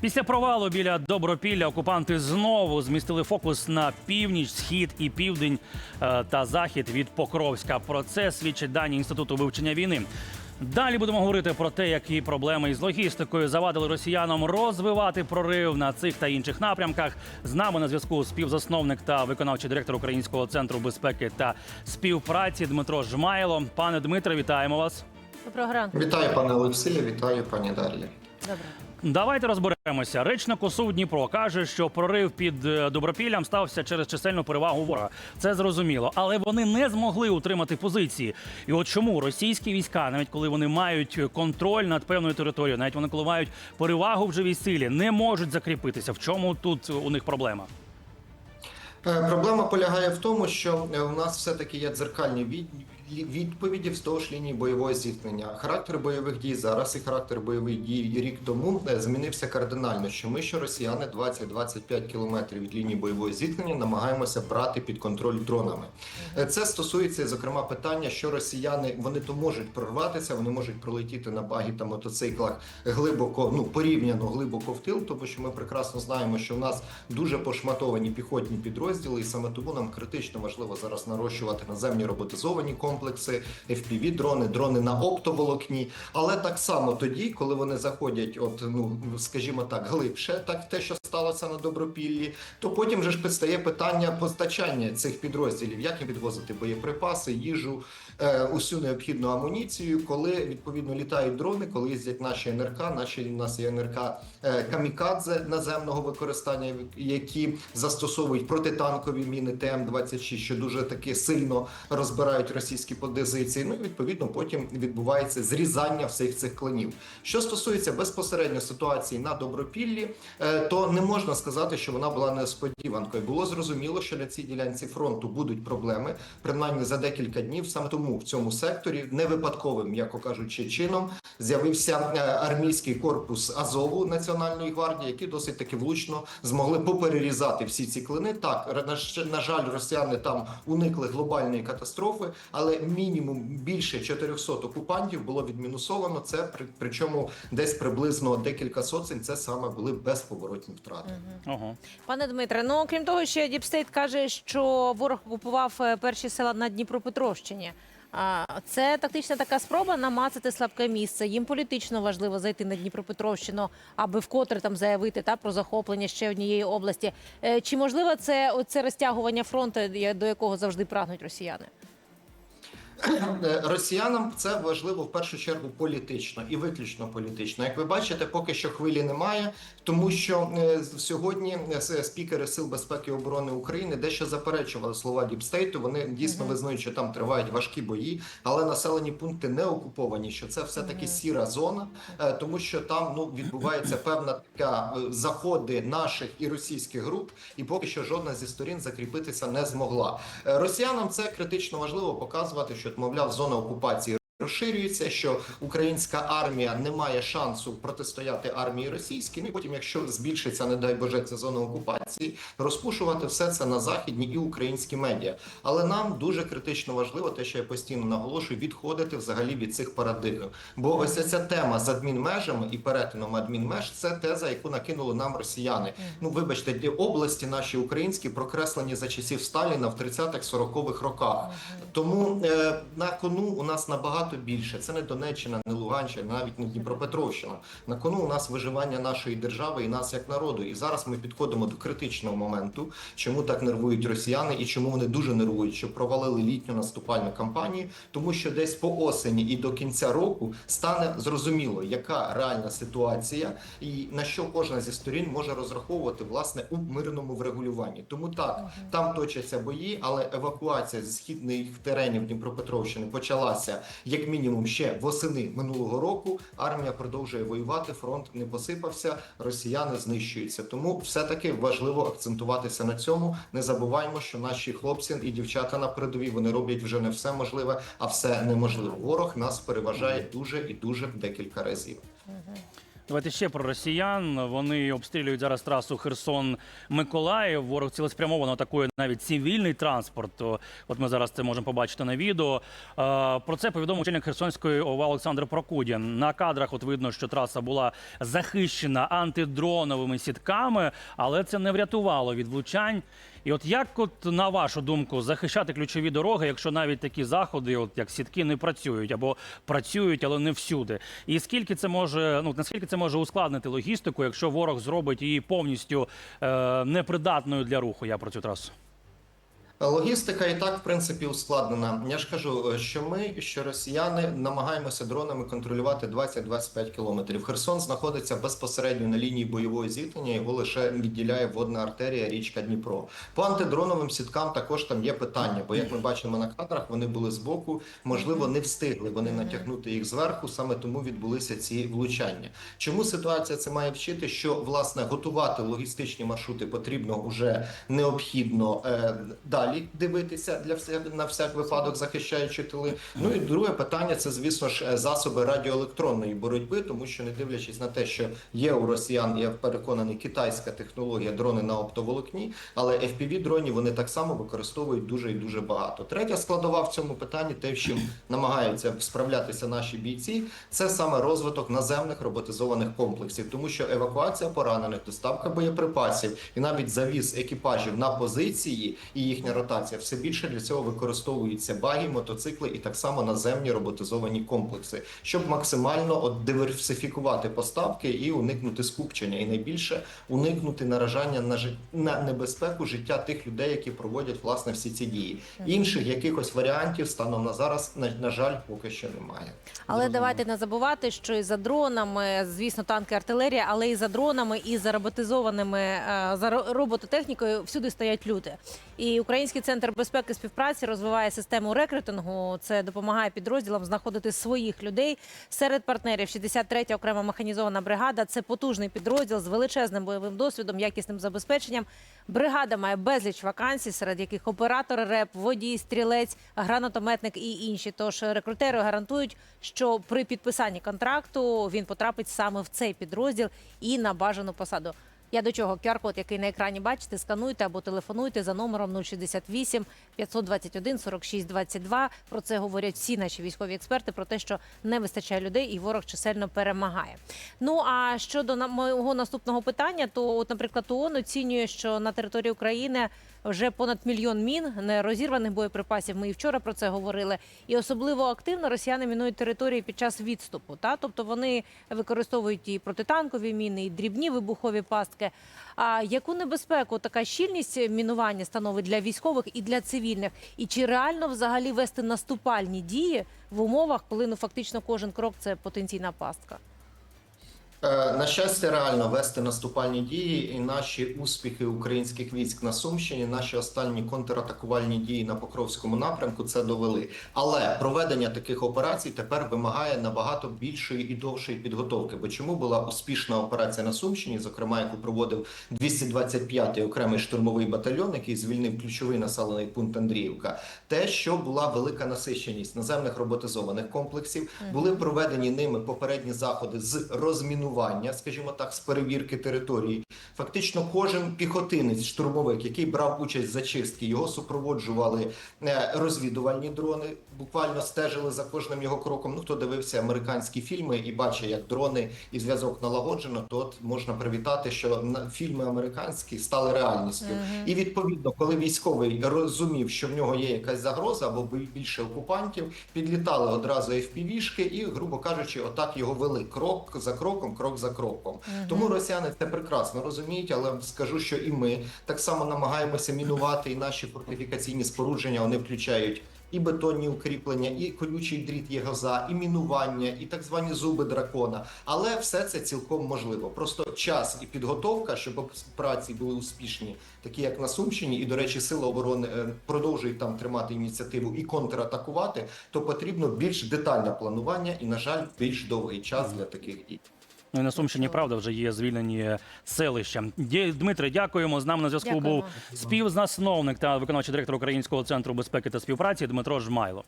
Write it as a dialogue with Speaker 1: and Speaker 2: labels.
Speaker 1: Після провалу біля Добропілля окупанти знову змістили фокус на північ, схід і південь е, та захід від Покровська. Про це свідчать дані інституту вивчення війни. Далі будемо говорити про те, які проблеми із логістикою завадили росіянам розвивати прорив на цих та інших напрямках. З нами на зв'язку співзасновник та виконавчий директор Українського центру безпеки та співпраці Дмитро Жмайло. Пане Дмитре, вітаємо вас.
Speaker 2: Доброго ранку.
Speaker 3: Вітаю, пане Олексію, вітаю, пані Дарлі.
Speaker 2: Добре.
Speaker 1: Давайте розберемося. Речник ОСУ Дніпро каже, що прорив під е, Добропіллям стався через чисельну перевагу ворога. Це зрозуміло, але вони не змогли утримати позиції. І от чому російські війська, навіть коли вони мають контроль над певною територією, навіть вони коли мають перевагу в живій силі, не можуть закріпитися. В чому тут у них проблема?
Speaker 3: Е, Проблема полягає в тому, що е, у нас все-таки є дзеркальні відповіді вздовж лінії бойового зіткнення. Характер бойових дій зараз і характер бойових дій рік тому е, змінився кардинально. Що ми, що росіяни 20-25 кілометрів від лінії бойового зіткнення намагаємося брати під контроль дронами. Е, Це стосується, зокрема, питання, що росіяни вони то можуть прорватися, вони можуть пролетіти на багі та мотоциклах глибоко, ну порівняно глибоко в тил, тому що ми прекрасно знаємо, що в нас дуже пошматовані піхотні підрозділи, і саме тому нам критично важливо зараз нарощувати наземні роботизовані комплекси, fpv дрони, дрони на оптоволокні. Але так само тоді, коли вони заходять, от ну скажімо так, глибше, так те, що сталося на добропіллі, то потім вже ж постає питання постачання цих підрозділів, як їм відвозити боєприпаси, їжу, усю необхідну амуніцію, коли відповідно літають дрони, коли їздять наші НРК, наші у нас є НРК е, камікадзе наземного використання, які застосовують протитанкові міни ТМ-26, що дуже таки сильно розбирають російські позиції. Ну і відповідно потім відбувається зрізання всіх цих клинів. Що стосується безпосередньо ситуації на добропіллі, е, то не можна сказати, що вона була несподіванкою. Було зрозуміло, що на цій ділянці фронту будуть проблеми, принаймні за декілька днів. Саме тому в цьому секторі не випадковим, м'яко кажучи, чином з'явився е, армійський корпус Азову Національної гвардії, які досить таки влучно змогли поперерізати всі ці клини. Так на, на жаль, росіяни там уникли глобальної катастрофи, але мінімум більше 400 окупантів було відмінусовано. Це при причому десь приблизно декілька сотень. Це саме були безповоротні втрати.
Speaker 1: Ого.
Speaker 2: Пане Дмитре, ну крім того, ще Діпстейт каже, що ворог окупував е, перші села на Дніпропетровщині. Це тактична така спроба намацати слабке місце. Їм політично важливо зайти на Дніпропетровщину, аби вкотре там заявити та про захоплення ще однієї області. Е, Чи можливо це оце розтягування фронту, до якого завжди прагнуть росіяни?
Speaker 3: Е, Росіянам це важливо в першу чергу політично і виключно політично. Як ви бачите, поки що хвилі немає, тому що е, сьогодні е, спікери Сил безпеки і оборони України дещо заперечували слова Діпстейту. Вони дійсно визнають, що там тривають важкі бої, але населені пункти не окуповані. Що це все таки сіра зона, тому що там ну відбувається певна така заходи наших і російських груп, і поки що жодна зі сторін закріпитися не змогла. Росіянам це критично важливо показувати, що мовляв зона окупації. Розширюється, що українська армія не має шансу протистояти армії російській. Ну і потім, якщо збільшиться, не дай боже, ця зона окупації, розпушувати все це на західні і українські медіа. Але нам дуже критично важливо, те, що я постійно наголошую, відходити взагалі від цих парадигм. Бо ось ця тема з адмінмежами і перетином адмінмеж це теза, яку накинули нам росіяни. Ну вибачте, де області наші українські прокреслені за часів Сталіна в 30-х, 40-х роках. Тому е, на кону у нас набагато більше. Це не Донеччина, не Луганщина, навіть не Дніпропетровщина. На кону у нас виживання нашої держави і нас як народу. І зараз ми підходимо до критичного моменту, чому так нервують росіяни і чому вони дуже нервують, що провалили літню наступальну кампанію, тому що десь по осені і до кінця року стане зрозуміло, яка реальна ситуація і на що кожна зі сторін може розраховувати власне у мирному врегулюванні. Тому так там точаться бої, але евакуація зі східних теренів Дніпропетровщини почалася як мінімум ще восени минулого року. Армія продовжує воювати. Фронт не посипався, росіяни знищуються. Тому все таки важливо акцентуватися на цьому. Не забуваємо, що наші хлопці і дівчата на передовій вони роблять вже не все можливе, а все неможливе. Ворог нас переважає дуже і дуже в декілька разів.
Speaker 1: Давайте ще про росіян. Вони обстрілюють зараз трасу Херсон-Миколаїв. Ворог цілеспрямовано атакує навіть цивільний транспорт. От ми зараз це можемо побачити на відео. Про це повідомив очільник Херсонської ОВА Олександр Прокудін. На кадрах от видно, що траса була захищена антидроновими сітками, але це не врятувало від влучань. І от як, от на вашу думку, захищати ключові дороги, якщо навіть такі заходи, от як сітки, не працюють або працюють, але не всюди? І скільки це може, ну наскільки це може ускладнити логістику, якщо ворог зробить її повністю е, непридатною для руху? Я про цю трасу.
Speaker 3: Логістика і так, в принципі, ускладнена. Я ж кажу, що ми, що росіяни намагаємося дронами контролювати 20-25 кілометрів. Херсон знаходиться безпосередньо на лінії бойового зіткнення, його лише відділяє водна артерія річка Дніпро. По антидроновим сіткам також там є питання, бо як ми бачимо на кадрах, вони були збоку, можливо, не встигли вони натягнути їх зверху, саме тому відбулися ці влучання. Чому ситуація це має вчити? Що власне готувати логістичні маршрути потрібно уже необхідно е, далі дивитися для всіх на всяк випадок, захищаючи тили. Ну і друге питання це, звісно ж, е, засоби радіоелектронної боротьби, тому що не дивлячись на те, що є у росіян, я переконаний, китайська технологія дрони на оптоволокні, але fpv дронів вони так само використовують дуже і дуже багато. Третя складова в цьому питанні, те, з чим намагаються справлятися наші бійці, це саме розвиток наземних роботизованих комплексів, тому що евакуація поранених, доставка боєприпасів і навіть завіз екіпажів на позиції і їхня ротація все більше для цього використовуються баги, мотоцикли і так само наземні роботизовані комплекси, щоб максимально от диверсифікувати поставки і уникнути скупчення, і найбільше уникнути наражання на жит... на небезпеку життя тих людей, які проводять власне всі ці дії. Інших якихось варіантів станом на зараз на, на жаль поки що немає.
Speaker 2: Але
Speaker 3: Зрозуміло.
Speaker 2: давайте не забувати, що і за дронами, звісно, танки, артилерія, але і за дронами, і за роботизованими е, за робототехнікою всюди стоять люди. І Український центр безпеки співпраці розвиває систему рекрутингу. Це допомагає підрозділам знаходити своїх людей серед партнерів. 63-я окрема механізована бригада. Це потужний підрозділ з величезним бойовим досвідом, якісним забезпеченням. Бригада має безліч вакансій, серед яких оператор РЕП, водій, стрілець, гранатометник і інші. Тож рекрутери гарантують, що при підписанні контракту він потрапить саме в цей підрозділ і на бажану посаду. Я до чого QR-код, який на екрані бачите, скануйте або телефонуйте за номером 068 521 46 22. Про це говорять всі наші військові експерти про те, що не вистачає людей і ворог чисельно перемагає. Ну а щодо мого наступного питання, то от, наприклад, ООН оцінює, що на території України вже понад мільйон мін нерозірваних боєприпасів. Ми і вчора про це говорили. І особливо активно росіяни мінують території під час відступу. Та тобто вони використовують і протитанкові міни, і дрібні вибухові пастки. А яку небезпеку така щільність мінування становить для військових і для цивільних? І чи реально взагалі вести наступальні дії в умовах, коли ну фактично кожен крок це потенційна пастка?
Speaker 3: Е, На щастя, реально вести наступальні дії, і наші успіхи українських військ на Сумщині, наші останні контратакувальні дії на Покровському напрямку це довели. Але проведення таких операцій тепер вимагає набагато більшої і довшої підготовки. Бо чому була успішна операція на Сумщині, зокрема яку проводив 225-й окремий штурмовий батальйон, який звільнив ключовий населений пункт Андріївка, те, що була велика насиченість наземних роботизованих комплексів, були проведені ними попередні заходи з розмінування, скажімо так, з перевірки території. Фактично, кожен піхотинець, штурмовик, який брав участь в зачистці, його супроводжували е, розвідувальні дрони, буквально стежили за кожним його кроком. Ну, хто дивився американські фільми і бачить, як дрони і зв'язок налагоджено, то от можна привітати, що фільми американські стали реальністю. І відповідно, коли військовий розумів, що в нього є якась загроза або більше окупантів, підлітали одразу FPV-шки і, грубо кажучи, отак його вели крок за кроком, крок за кроком. Тому росіяни це прекрасно розуміють, але скажу, що і ми так само намагаємося мінувати і наші фортифікаційні спорудження. Вони включають. І бетонні укріплення, і колючий дріт єгоза, і мінування, і так звані зуби дракона. Але все це цілком можливо. Просто час і підготовка, щоб операції були успішні, такі як на Сумщині, і до речі, сили оборони е, продовжують там тримати ініціативу і контратакувати, то потрібно більш детальне планування і, на жаль, більш довгий час для таких дій.
Speaker 1: Ну і на Сумщині правда вже є звільнені селища. Дє- Дмитре, дякуємо. З нами на зв'язку
Speaker 2: Дякуємо.
Speaker 1: був співзасновник та виконавчий директор Українського центру безпеки та співпраці Дмитро Жмайло.